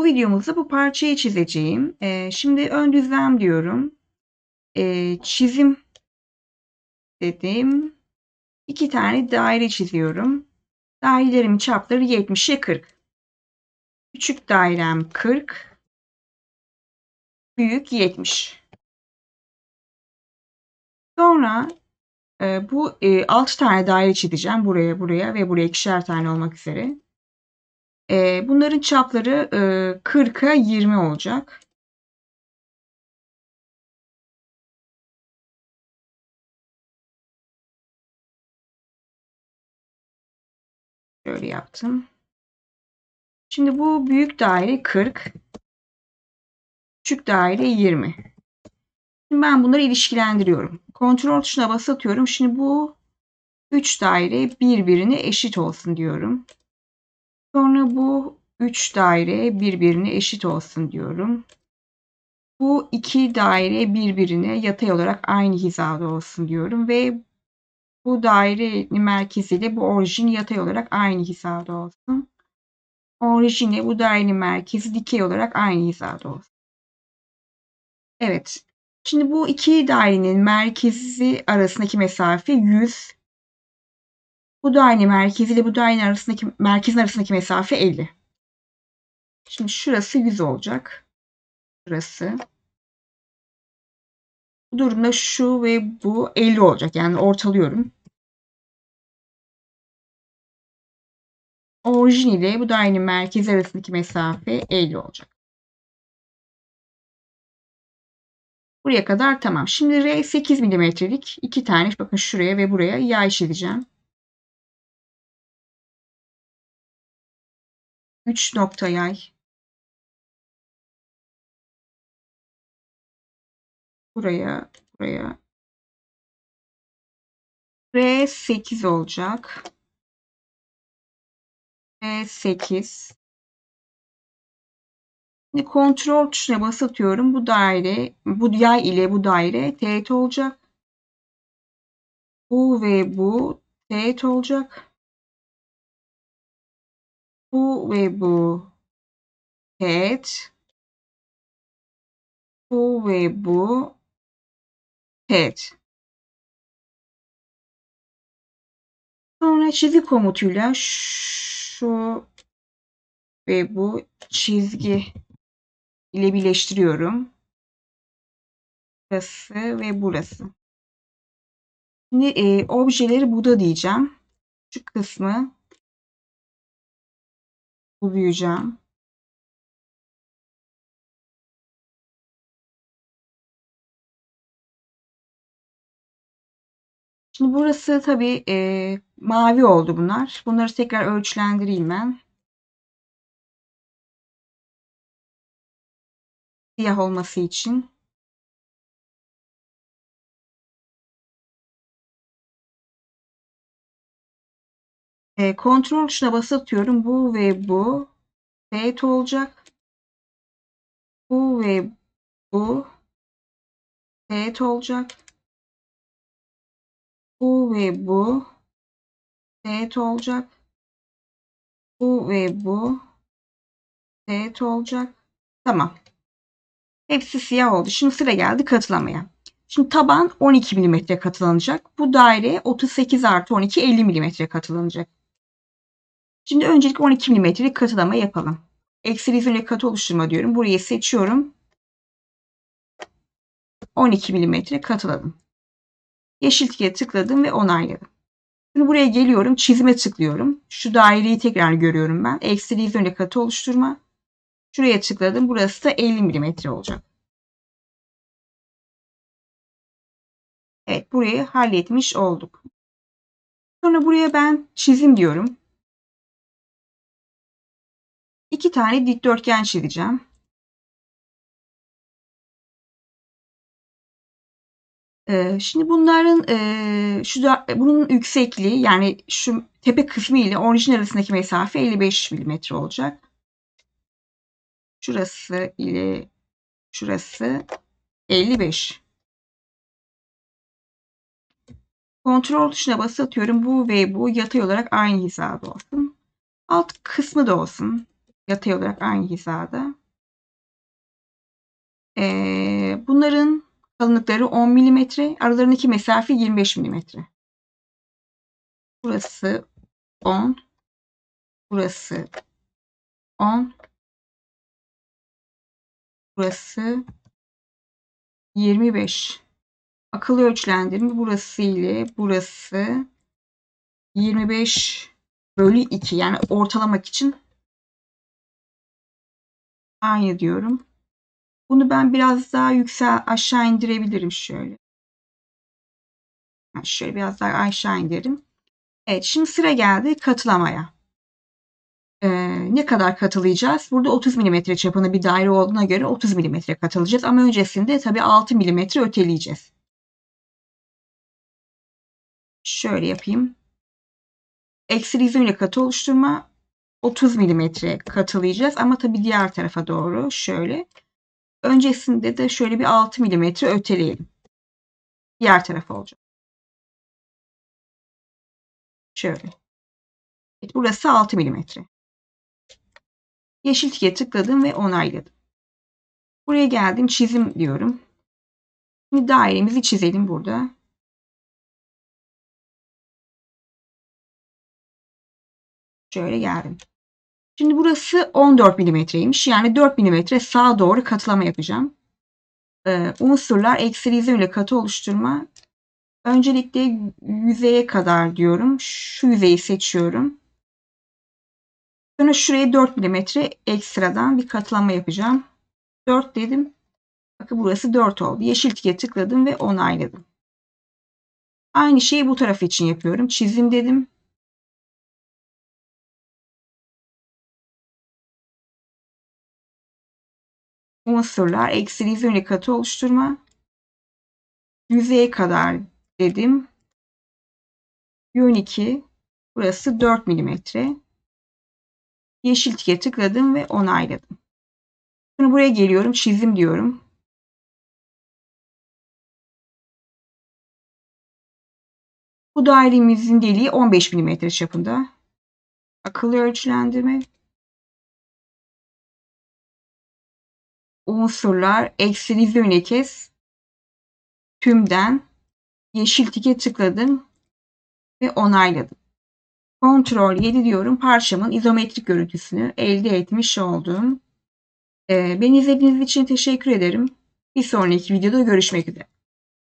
Bu videomuzda bu parçayı çizeceğim. Ee, şimdi ön düzlem diyorum. Ee, çizim dedim. İki tane daire çiziyorum. Dairelerimin çapları 70'e 40. Küçük dairem 40. Büyük 70. Sonra e, bu e, 6 tane daire çizeceğim. Buraya, buraya ve buraya ikişer tane olmak üzere. E, bunların çapları e, 40'a 20 olacak. Şöyle yaptım. Şimdi bu büyük daire 40. Küçük daire 20. Şimdi ben bunları ilişkilendiriyorum. Kontrol tuşuna basatıyorum. Şimdi bu 3 daire birbirine eşit olsun diyorum. Sonra bu 3 daire birbirine eşit olsun diyorum. Bu iki daire birbirine yatay olarak aynı hizada olsun diyorum ve bu dairenin merkeziyle bu orijin yatay olarak aynı hizada olsun. Orijinle bu dairenin merkezi dikey olarak aynı hizada olsun. Evet. Şimdi bu iki dairenin merkezi arasındaki mesafe 100. Bu dairenin merkezi ile bu dairenin arasındaki merkezin arasındaki mesafe 50. Şimdi şurası 100 olacak. Şurası. Bu durumda şu ve bu 50 olacak. Yani ortalıyorum. Orijin ile bu dairenin merkezi arasındaki mesafe 50 olacak. Buraya kadar tamam. Şimdi R 8 milimetrelik iki tane bakın şuraya ve buraya yay çizeceğim. 3 nokta yay. Buraya, buraya. R 8 olacak. R 8. Şimdi kontrol tuşuna basatıyorum. Bu daire, bu yay ile bu daire teğet olacak. Bu ve bu teğet olacak. Bu ve bu teğet. Bu ve bu teğet. Sonra çizgi komutuyla şu ve bu çizgi ile birleştiriyorum. Burası ve burası. Şimdi e, objeleri burada diyeceğim. Şu kısmı bu büyüyeceğim. Şimdi burası tabii e, mavi oldu bunlar. Bunları tekrar ölçülendireyim ben. Siyah olması için. E, kontrol tuşuna basatıyorum. Bu ve bu teğet olacak. Bu ve bu teğet olacak. Bu ve bu teğet olacak. Bu ve bu teğet olacak. Tamam. Hepsi siyah oldu. Şimdi sıra geldi katılamaya. Şimdi taban 12 mm katılanacak. Bu daire 38 artı 12 50 mm katılanacak. Şimdi öncelikle 12 mm'lik katılama yapalım. Eksi izole katı oluşturma diyorum. Burayı seçiyorum. 12 mm katıladım. Yeşil tike tıkladım ve onayladım. Şimdi buraya geliyorum. Çizime tıklıyorum. Şu daireyi tekrar görüyorum ben. Eksi izole katı oluşturma. Şuraya tıkladım. Burası da 50 mm olacak. Evet burayı halletmiş olduk. Sonra buraya ben çizim diyorum. İki tane dikdörtgen çizeceğim. şimdi bunların şu da bunun yüksekliği yani şu tepe kısmı ile orijin arasındaki mesafe 55 mm olacak. Şurası ile şurası 55. Kontrol tuşuna basatıyorum. Bu ve bu yatay olarak aynı hizada olsun. Alt kısmı da olsun. Yatay olarak aynı hizada. Ee, bunların kalınlıkları 10 mm. Aralarındaki mesafe 25 mm. Burası 10. Burası 10. Burası 25. Akıl ölçülendirme burası ile burası 25 bölü 2 yani ortalamak için aynı diyorum. Bunu ben biraz daha yüksel aşağı indirebilirim şöyle. Şöyle biraz daha aşağı indirelim. Evet şimdi sıra geldi katılamaya. Ee, ne kadar katılayacağız? Burada 30 mm çapında bir daire olduğuna göre 30 mm katılacağız. Ama öncesinde tabii 6 mm öteleyeceğiz. Şöyle yapayım. Eksilizm ile katı oluşturma 30 mm katılayacağız. Ama tabii diğer tarafa doğru şöyle. Öncesinde de şöyle bir 6 mm öteleyelim. Diğer tarafa olacak. Şöyle. Evet, burası 6 mm. Yeşil tike tıkladım ve onayladım. Buraya geldim çizim diyorum. Şimdi dairemizi çizelim burada. Şöyle geldim. Şimdi burası 14 milimetreymiş. Yani 4 milimetre sağa doğru katılama yapacağım. Ee, unsurlar eksilizm ile katı oluşturma. Öncelikle yüzeye kadar diyorum. Şu yüzeyi seçiyorum. Sonra şuraya 4 milimetre ekstradan bir katlama yapacağım. 4 dedim. Bakın burası 4 oldu. Yeşil tike tıkladım ve onayladım. Aynı şeyi bu taraf için yapıyorum. Çizim dedim. Unsurlar eksi yönlü katı oluşturma yüzeye kadar dedim. Yön 2 burası 4 mm. Yeşil tike tıkladım ve onayladım. Şimdi buraya geliyorum çizim diyorum. Bu dairemizin deliği 15 mm çapında. Akıllı ölçülendirme unsurlar eksi öne kes tümden yeşil tike tıkladım ve onayladım. Kontrol 7 diyorum. Parçamın izometrik görüntüsünü elde etmiş oldum. Ee, beni izlediğiniz için teşekkür ederim. Bir sonraki videoda görüşmek üzere.